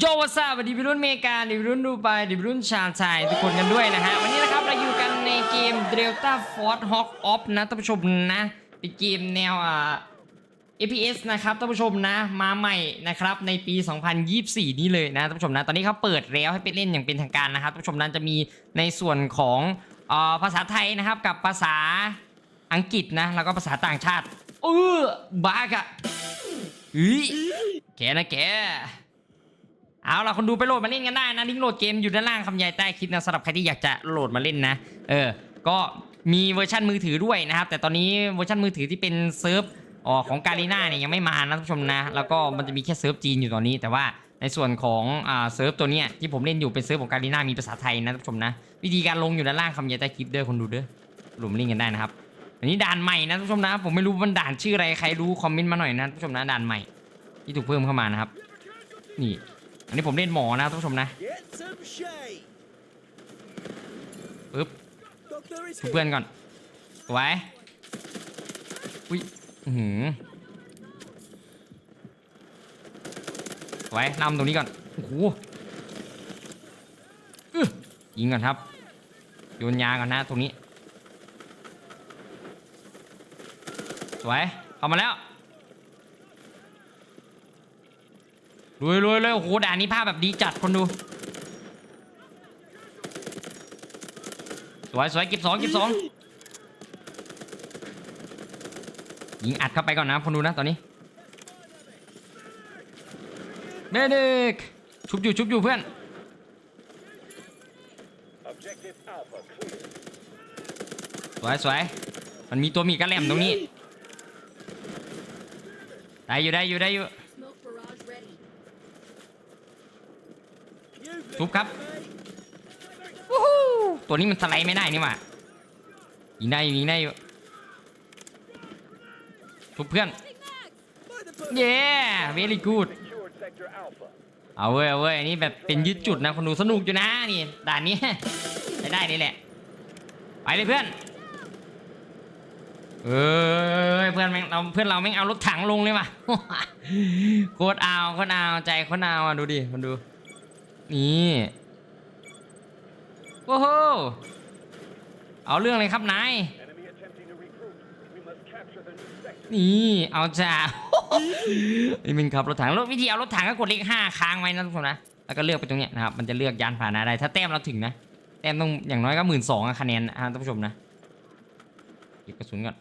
โยวาซาสวัสดีพี่รุ่นเมกาดิพี่รุ่นดูไปดิพี่รุ่นชาวไทยทุกคนกันด้วยนะฮะ วันนี้นะครับเราอยู่กันในเกม Delta Force Hawk Off นะท่านผู้ชมนะเป็นเกมแนวอ่า APS นะครับท่านผู้ชมนะมาใหม่นะครับในปี 2024 นี้เลยนะท่านผู้ชมนะตอนนี้เขาเปิดแล้วให้ไปเล่นอย่างเป็นทางการนะครับท่านผู้ชมนั้นจะมีในส่วนของอ่อภาษาไทยนะครับกับภาษาอังกฤษนะแล้วก็ภาษาต่างชาติเออบ้ากะเฮ้ยแกนะแก เอาล่ะคนดูไปโหลดมาเล่นกันได้นะลิงก์โหลดเกมอยู่ด้านล่างคำใหญ่ใต้คลิปนะสำหรับใครที่อยากจะโหลดมาเล่นนะ เออ ก็มีเวอร์ชันมือถือด้วยนะครับ แต่ตอนนี้เวอร์ชันมือถือที่เป็นเซิร์ฟอ๋อของการีนาเนี่ยยังไม่มานะท่านผู้ชมนะ แล้วก็มันจะมีแค่เซิร์ฟจีนอยู่ตอนนี้ แต่ว่าในส่วนของอ่าเซิร์ฟตัวเนี้ยที่ผมเล่นอยู่เป็นเซิร์ฟของการีนามีภาษาไทยนะท่านผู้ชมนะ วิธีการลงอยู่ด้านล่างคำใหญ่ใต้คลิปเด้อคนดูเด้อโหลดมาเล่นกันได้นะครับ อันนี้ด่านใหม่นะท่านผู้ชมนะ ผมไม่รู้มันด่านชื่ออะไรใครรู้คอมเมนต์มาหน่อยนะท่านผู้ชมนะด่านใหม่ที่ถูกเพิ่มเข้ามานะครับนี่ อันนี้ผมเล่นหมอนะท่านผู้ชมนะปึ๊บ Doctor is ชุบเพื่อนก่อนสวยอุ้ยหือสวยนำตรงนี้ก่อนโอ้โหยิงก่อนครับโยนยาก่อนนะตรงนี้สวยเข้ามาแล้ว รวยรวยเลยโอ้โหด่านนี้ภาพแบบดีจัดคนดู สวยสวยเก็บสองเก็บสองยิงอัดเข้าไปก่อนนะคนดูนะตอนนี้เมดิกชุบอยู่ชุบอยู่เพื่อน Objective Alpha clear. สวยสวยมันมีตัวมีกระแหลมตรงนี้ ได้อยู่ได้อยู่ได้อยู่ You've ชุบครับ mate. วู้ฮู้ตัวนี้มันสไลด์ไม่ได้นี่หว่ายิงได้อยู่ยิงได้อยู่ชุบเพื่อน By the book. เย้เวลี่กูด Secured Sector Alpha. เอาเว้ยเอาเว้ยอันนี้แบบเป็นยึดจุดนะคนดูสนุกอยู่นะนี่ด่านนี้ใช้ได้นี่แหละ ไปเลยเพื่อน เอ้ยเพื่อนแม่งเราเพื่อนเราแม่งเอารถถังลงเลยว่ะโคตรเอาโคตรเอาใจโคตรเอาอะดูดิคนดู นี่โอ้โหเอาเรื่องเลยครับนายนี่เอาจ้านี่มึงขับรถถังรถวิธีเอารถถังก็กดเลขห้าค้างไว้นะทุกคนนะแล้วก็เลือกไปตรงเนี้ยนะครับมันจะเลือกยานพาหนะได้ถ้าแต้มเราถึงนะแต้มต้องอย่างน้อยก็หมื่นสองคะแนนนะท่านผู้ชมนะเก็บกระสุนก่อน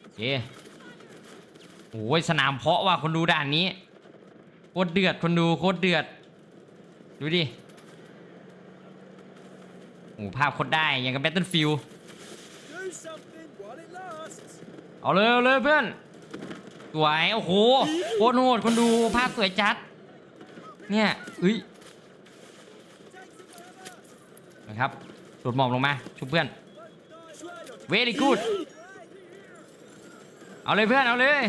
โอเคโอ้ยสนามเพาะว่ะคนดูด่านนี้โคตรเดือดคนดูโคตรเดือด ดูดิโอ้ภาพโคตรได้ย่างกับแบตเทิลฟิลเอาเลยเอาเลยเพื่อน สวย โอ้โหโคตรโหดคนดูภาพสวยจัด เนี่ยเฮ้ยนะครับโดดหมอบลงมาชุบเพื่อน Nice raid on เวลี่กูดเอาเลยเพื่อน เอาเลย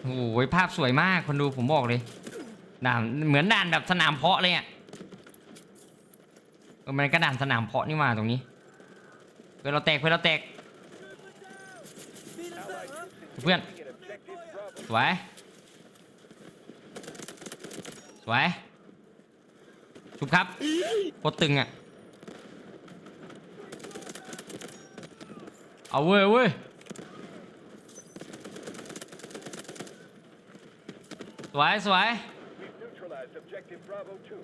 โอ้โหภาพสวยมากคนดูผมบอกเลย ด่านเหมือนด่านแบบสนามเพาะเลยอะเออมันก็ด่านสนามเพาะนี่มาตรงนี้ เพื่อนเราแตกเพื่อนเราแตก เพื่อนสวยสวยชุบครับโคตรตึงอะ เอาเว้ยเอาเว้ยสวยสวย We've neutralized objective Bravo 2.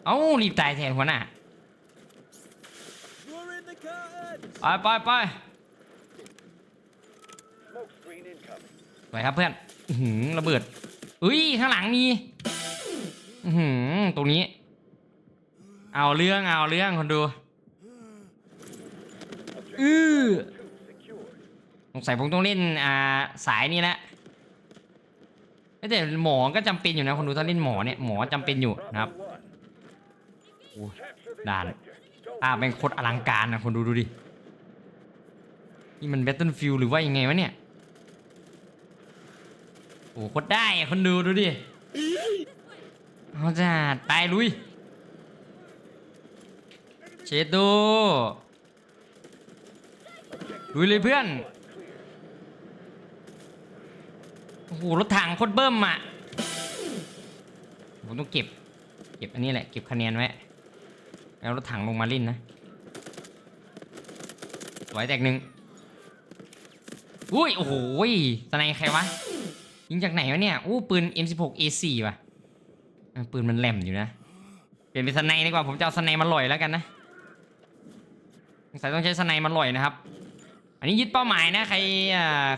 เอ้ารีบตายแทนหัวหน้า You're in the curtains. ไปไปไป Smoke screen incoming. สวยครับเพื่อนอือหือระเบิดอุ้ยข้างหลังมีอือหือตรงนี้ เอาเรื่องเอาเรื่องคนดูอือ Secured. สงสัยผมต้องเล่นอ่าสายนี้แหละเอ้ย แต่หมอก็จำเป็นอยู่นะคนดูถ้าเล่นหมอเนี่ยหมอจำเป็นอยู่นะครับ Bravo 1. โอ้ Capture this Đàn. sector. Don't ภาเป็นโคตรอลังการนะคนดูดูดินี่มัน Battlefield หรือว่ายังไงวะเนี่ยโอ้โคตรได้คนดูดูดิเอาจ้าตายลุยเชดโดลุยเลยเพื่อน โอ้โหรถถังโคตรเบิ้มอะผมต้องเก็บ เก็บอันนี้แหละ เก็บคะแนนไว้แล้วรถถังลงมาเล่นนะสวยแตกหนึ่งอุ้ยโอ้โหยสไนใครวะยิงจากไหนวะเนี่ยอู้ปืน M16 A4 ว่ะปืนมันแหลมอยู่นะเปลี่ยนเป็นสไนดีกว่าผมจะเอาสไนมาลอยแล้วกันนะสงสัยต้องใช้สไนมาลอยนะครับ อันนี้ยึดเป้าหมายนะใคร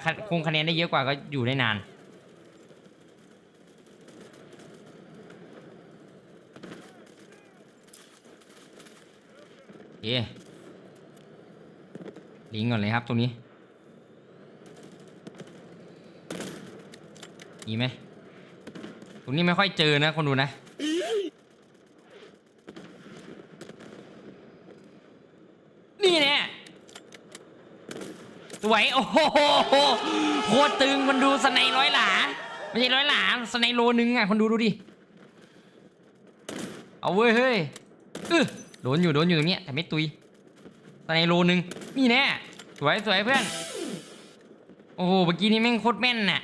คะคงคะแนนได้เยอะกว่าก็อยู่ได้นาน เคลิงก่อนเลยครับตรงนี้มีไหมตรงนี้ไม่ค่อยเจอนะคนดูนะนี่แน่สวยโอ้โหโคตรตึงมันดูสไนร้อยหลาไม่ใช่ร้อยหลาสไนโลนึงอะคนดูดูดิเอาเว้ยเฮ้ยอื้อ โดนอยู่โดนอยู่ตรงเนี้ยแต่ไม่ตุยสไนโลนึงนี่แน่สวยสวยเพื่อน โอ้โหเมื่อกี้นี้แม่งโคตรแม่นน่ะ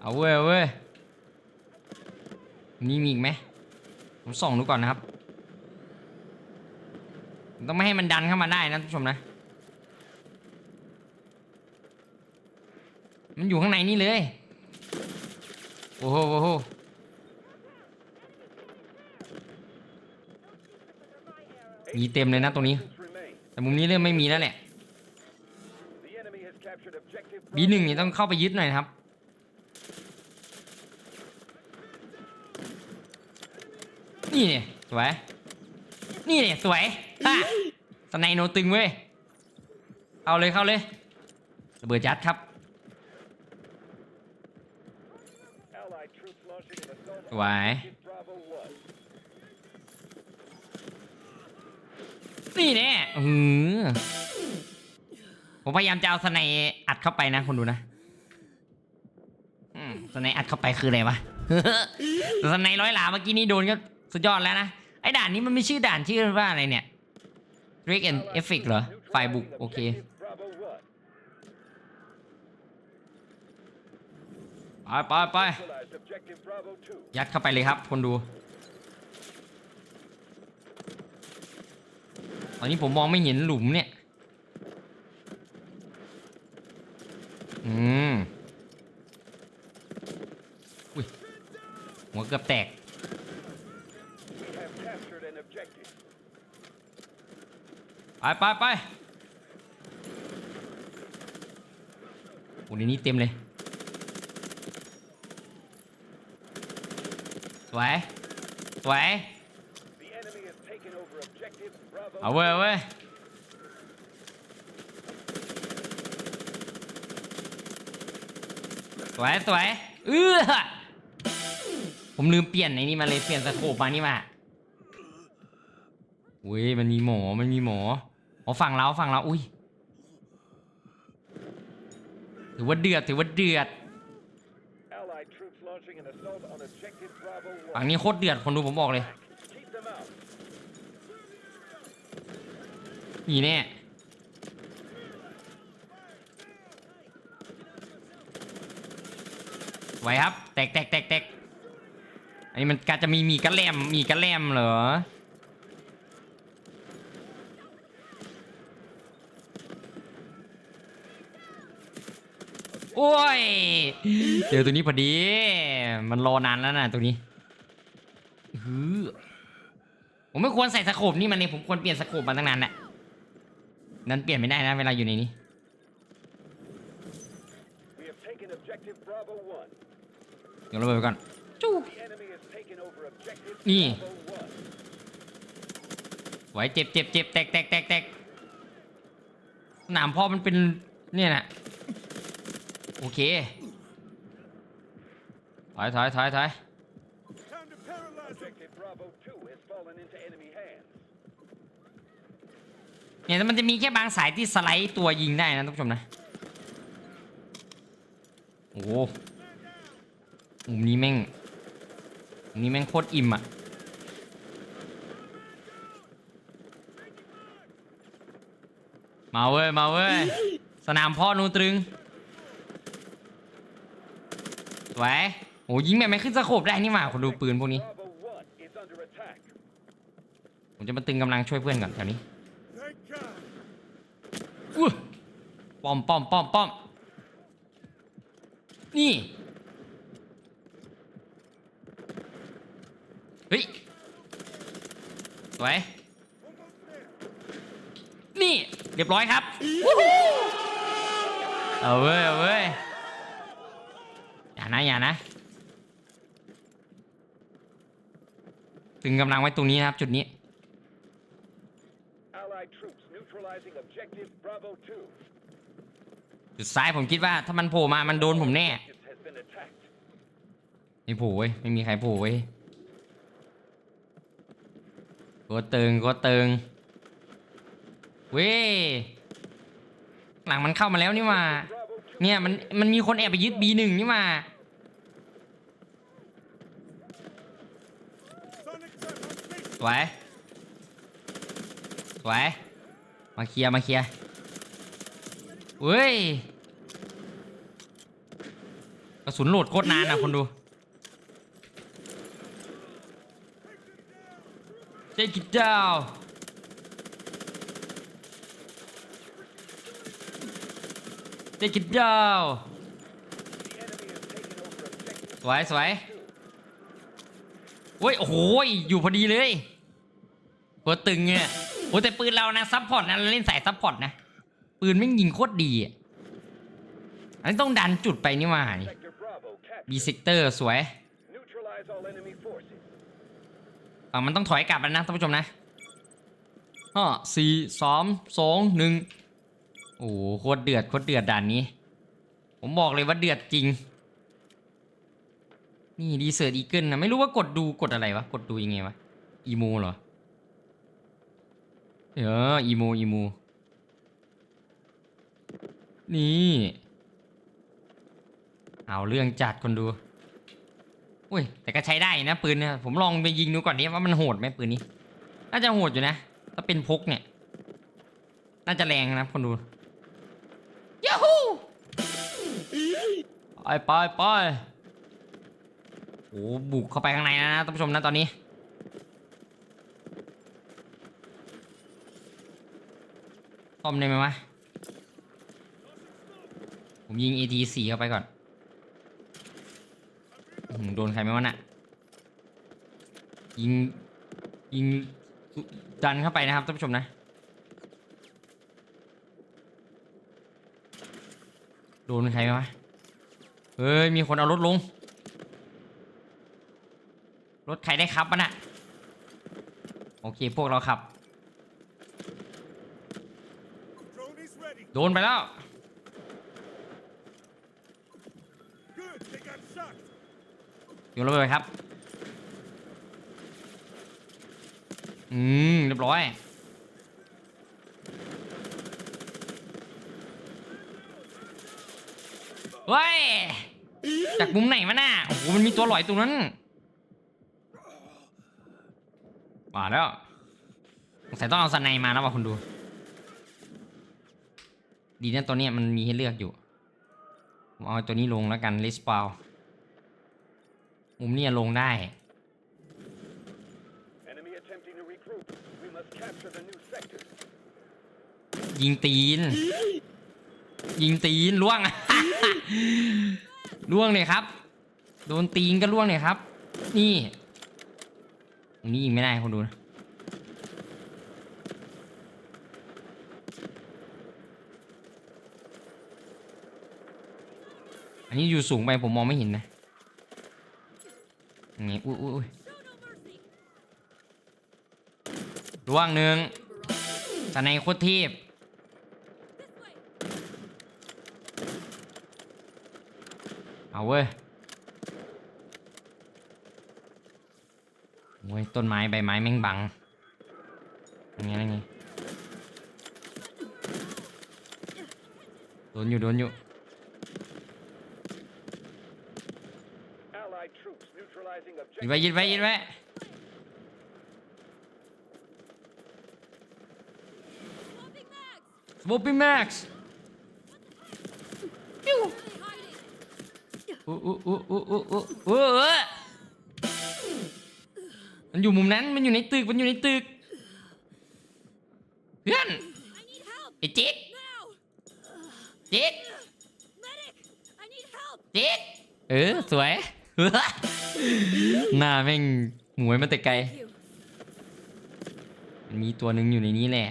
เอาเว้ยเอาเว้ยนี่มีอีกไหมผมส่องดูก่อนนะครับต้องไม่ให้มันดันเข้ามาได้นะทุกผู้ชมนะ มันอยู่ข้างในนี่เลย โอ้โหโอ้โห มีเต็มเลยนะตรงนี้ แต่มุมนี้เริ่มไม่มีแล้วแหละบีหนึ่งนี่ต้องเข้าไปยึดหน่อยครับนี่เนี่ยสวย นี่เนี่ยสวยฮ่าสไนโนตึงเว้ยเข้าเลยเข้าเลยระเบิดยัดครับ สวย นี่เนี่ยอือผมพยายามจะเอาสไนอัดเข้าไปนะคนดูนะอืมสไนอัดเข้าไปคืออะไรวะ สไนร้อยหลาเมื่อกี้นี้โดนก็สุดยอดแล้วนะ ไอ้ด่านนี้มันไม่ชื่อด่านชื่อว่าอะไรเนี่ย Drake and Effect เหรอ ฝ่ายบุก โอเค ไปไปไปยัดเข้าไปเลยครับ คนดู ตอนนี้ผมมองไม่เห็นหลุมเนี่ย อืม อุ้ย หัวเกือบแตก ไปไปไปโอ้ในนี้เต็มเลย สวย สวย The enemy has taken over objective Bravo เอาเว้ยเอาเว้ยสวยสวยเออผมลืมเปลี่ยนไอ้นี่มาเลยเปลี่ยนสโคปมานี่มาอุ้ยมันมีหมอมันมีหมออ๋อฝั่งเราฝั่งเราอุ้ยถือว่าเดือดถือว่าเดือดฝั่งนี้โคตรเดือดคนดูผมบอกเลย นี่แน่ไหวครับ แตกแตกแตกแตกอันนี้มันกาจะมีมีกระแลมมีกระแลมเหรอโอ้ยเจอตัวนี้พอดี มันรอนานแล้วนะตัวนี้ผมไม่ควรใส่สโคปนี่มันเนี่ยผมควรเปลี่ยนสโคปมาตั้งนานแหละ นั้นเปลี่ยนไม่ได้นะ เวลาอยู่ในนี้ We have taken objective Bravo 1. เดี๋ยวเราไปก่อนจู้ The enemy has taken over objective Nhi. Bravo 1. ไหวเจ็บเจ็บเจ็บแตกแตกแตกแตกสนามพ่อมันเป็นเนี่ยนะโอเค ถอยถอยถอยถอย Objective Bravo 2 has fallen into enemy hands. เนี่ยมันจะมีแค่บางสายที่สไลด์ตัวยิงได้นะทุกผู้ชมนะ โอ้โหมุมนี้แม่งมุมนี้แม่งโคตรอิ่มอะมาเว้ยมาเว้ยสนามพ่อนูตรึงสวยโอ้ยิงแบบไม่ขึ้นสะโคบได้นี่หว่าคนดูปืนพวกนี้ ผมจะมาตึงกำลังช่วยเพื่อนก่อนแถวนี้ Thank God. อุ้ย ป้อมป้อมป้อมป้อมนี่ เฮ้ย สวย นี่ เรียบร้อยครับวู้ฮู้เอาเว้ย เอาเว้ย อย่านะ อย่านะ ตึงกำลังไว้ตรงนี้นะครับ จุดนี้ Allied troops neutralizing objective Bravo 2. จุดซ้ายผมคิดว่าถ้ามันโผล่มามันโดนผมแน่ไม่โผล่เว้ยไม่มีใครโผล่เว้ยก็เติงก็เติงเว้ยหลังมันเข้ามาแล้วนี่หว่าเนี่ยมันมันมีคนแอบไปยึด B1 นี่หว่าสวยสวยมาเคลียร์มาเคลียร์ เว้ยกระสุนโหลดโคตรนานนะคนดู Take it down Take it down The enemy has taken over objective สวยสวยโอ้ยโอ้โหยอยู่พอดีเลยตัวตึงเนี่ยโอ้แต่ปืนเรานะซับพอร์ตนะเราเล่นสายซับพอร์ตนะ ปืนไม่ยิงโคตรดีอะอันนี้ต้องดันจุดไปนี่มาบีเซกเตอร์สวย Neutralize all enemy forces. ฝั่งมันต้องถอยกลับแล้วนะท่านผู้ชมนะห้าสี่สามสองหนึ่งโอ้โหโคตรเดือดโคตรเดือดด่านนี้ ผมบอกเลยว่าเดือดจริง นี่ดีเซอร์อีเกิลนะไม่รู้ว่ากดดูกดอะไรวะ กดดูยังไงวะอีโมเหรอเอออีโมอีโม นี่ เอาเรื่องจัดคนดู อุ้ย แต่ก็ใช้ได้นะปืนเนี่ยผมลองไปยิงดูก่อนนี้ว่ามันโหดไหมปืนนี้ น่าจะโหดอยู่นะ ถ้าเป็นพกเนี่ย น่าจะแรงนะคนดูยูฮูไปไปไปโอ้บุกเข้าไปข้างในนะท่านผู้ชมนะตอนนี้ต้อมได้ไหมวะ ผมยิง AT4 เข้าไปก่อนโดนใครไหมวะน่ะ ยิง ยิง ดันเข้าไปนะครับท่านผู้ชมนะ โดนใครไหมวะ เฮ้ย มีคนเอารถลง รถใครได้ขับปะน่ะ โอเค พวกเราขับ โดนไปแล้ว They got shot. อยู่ระเบิดครับ อืม เรียบร้อย เฮ้ย จากมุมไหนมาน่ะ โอ้โห มันมีตัวลอยตรงนั้น มาแล้วสงสัยต้องเอาสไนมาแล้วว่ะคุณดู ดีนะตัวเนี้ยมันมีให้เลือกอยู่ เอาตัวนี้ลงแล้วกันลิสปาว มุมเนี้ยลงได้ Enemy attempting to regroup. We must capture the new sector. ยิงตีน ยิงตีนล่วงล่วงเลยครับ โดนตีนก็ล่วงเลยครับ นี่ตรงนี้ยิงไม่ได้คนดูนะอันนี้อยู่สูงไปผมมองไม่เห็นนะ อย่างงี้อุ้ยอุ้ยล่วงหนึ่งตะในโคตรเทพเอาเว้ยโอ้ยต้นไม้ใบไม้แม่งบังอย่างเงี้ยอย่างเงี้ยโดนอยู่โดนอยู่ Allied troops neutralizing ยิงไว้ objective. ยิงไว้ยิงไว้สโมปี้แม็กซ์อู้อู้อู้อู้อู้อู้อู้มันอยู่มุมนั้น มันอยู่ในตึก มันอยู่ในตึก เพื่อนไอ้จิ๊ด now. จิ๊ด Medic, I need help. จิ๊ดเออ สวย หน้าแม่งหมวยมาแต่ไกล มันมีตัวหนึ่งอยู่ในนี้แหละ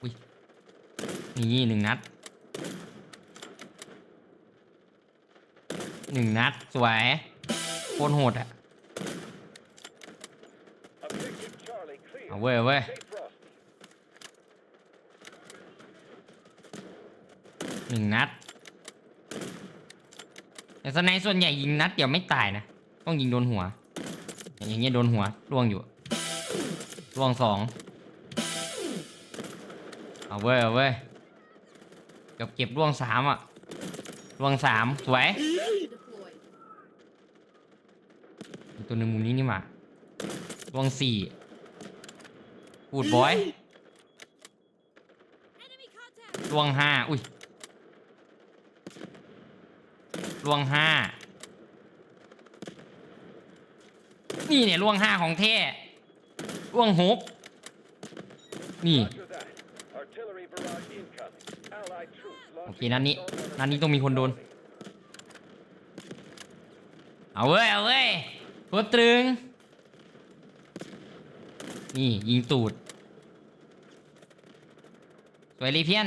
อุ้ย นี่หนึ่งนัด หนึ่งนัด สวย โคตรโหดอะเอาเว้ยเว้ยหนึ่งนัด แต่สไนส่วนใหญ่ยิงนัดเดียวไม่ตายนะ ต้องยิงโดนหัว อย่างเงี้ยโดนหัวล่วงอยู่ล่วงสองเอาเว้ยเอาเว้ยเกือบเก็บล่วงสามอะล่วงสามสวยตัวหนึ่งมุมนี้นี่หว่าล่วงสี่พูดบอยล่วงห้าอุ้ย ล่วงห้านี่เนี่ยล่วงห้าของแท้ล่วงหกนี่ Roger that. Artillery barrage incoming. Allied troops โอเค launching นัดนี้ assault on นัดนี้ต้องมีคนโดน เอาเว้ย เอาเว้ยตัวตรึง นี่ ยิงตูดสวยเลยเพี้ยน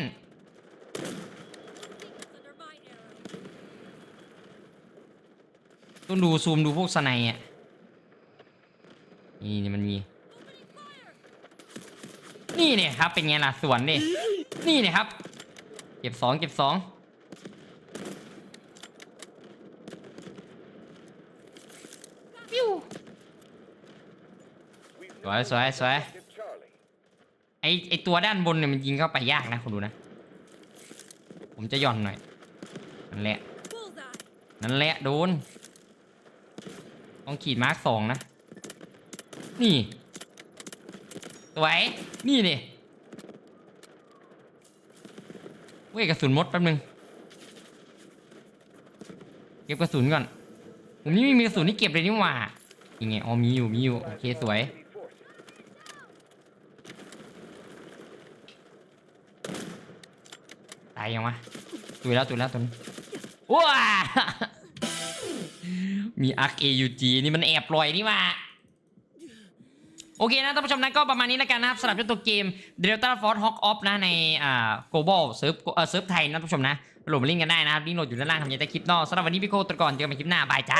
ต้องดูซูมดูพวกสไนอะนี่นี่มันมี Opening fire. นี่เนี่ยครับ เป็นไงล่ะสวนดินี่เนี่ยครับ เก็บสองเก็บสองปิ้ว We've สวยสวยสวย Objective Charlie. ไอไอตัวด้านบนเนี่ยมันยิงเข้าไปยากนะคุณดูนะ ผมจะหย่อนหน่อยนั่นแหละ Bullseye. นั่นแหละโดนต้ องขีดมาร์กสองนะ นี่ สวย นี่นี่เว้ยกระสุนมดแป๊บนึง เก็บกระสุนก่อน ผมนี่ไม่มีกระสุนที่เก็บเลยนี่หว่ายังไงอ๋อมีอยู่ มีอยู่ โอเค สวยตายยังวะตุยแล้วตุยแล้วตัวนี้ว้า มีอาร์ค AUG นี่มันแอบลอยนี่ว่าโอเคนะท่านผู้ชมนะก็ประมาณนี้แล้วกันนะครับสำหรับเจ้าตัวเกม Delta Force Hawk Off นะในอ่า global เซิร์ฟเอ่อเซิร์ฟไทยนะท่านผู้ชมนะโหลดมาเล่นกันได้นะครับลิงก์โหลดอยู่ด้านล่างทำยังไงแต่คลิปนอกสำหรับวันนี้พี่โคตรก่อนเจอกันใหม่คลิปหน้าบายจ้า